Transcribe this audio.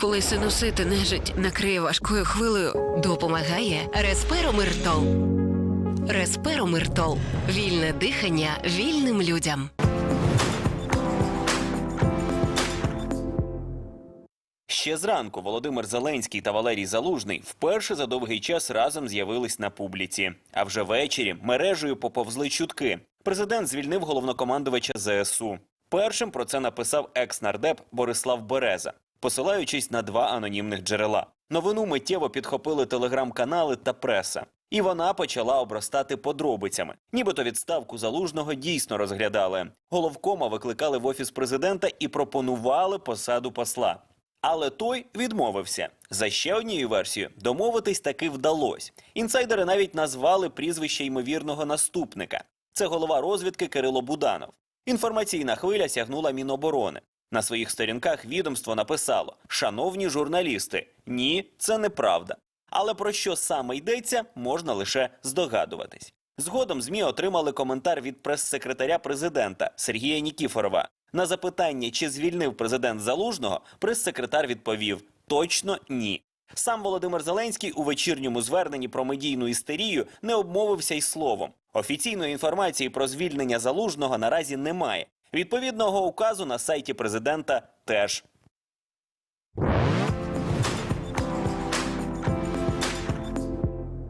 Коли синусити нежить накриє важкою хвилею, Допомагає Респиромиртол. Респиромиртол. Вільне дихання вільним людям. Ще зранку Володимир Зеленський та Валерій Залужний вперше за довгий час разом з'явились на публіці. А вже ввечері мережею поповзли чутки. Президент звільнив головнокомандувача ЗСУ. Першим про це написав екс-нардеп Борислав Береза, посилаючись на два анонімних джерела. Новину миттєво підхопили телеграм-канали та преса. І вона почала обростати подробицями. Нібито відставку залужного дійсно розглядали. Головкома викликали в офіс президента і пропонували посаду посла. Але той відмовився. За ще однією версією домовитись таки вдалося. Інсайдери навіть назвали прізвище ймовірного наступника. Це голова розвідки Кирило Буданов. Інформаційна хвиля сягнула Міноборони. На своїх сторінках відомство написало: Шановні журналісти, ні, це неправда. Але про що саме йдеться, можна лише здогадуватись. Згодом ЗМІ отримали коментар від прес-секретаря президента Сергія Нікіфорова. На запитання, чи звільнив президент залужного, прес-секретар відповів: точно ні. Сам Володимир Зеленський у вечірньому зверненні про медійну істерію не обмовився й словом. Офіційної інформації про звільнення залужного наразі немає. Відповідного указу на сайті президента теж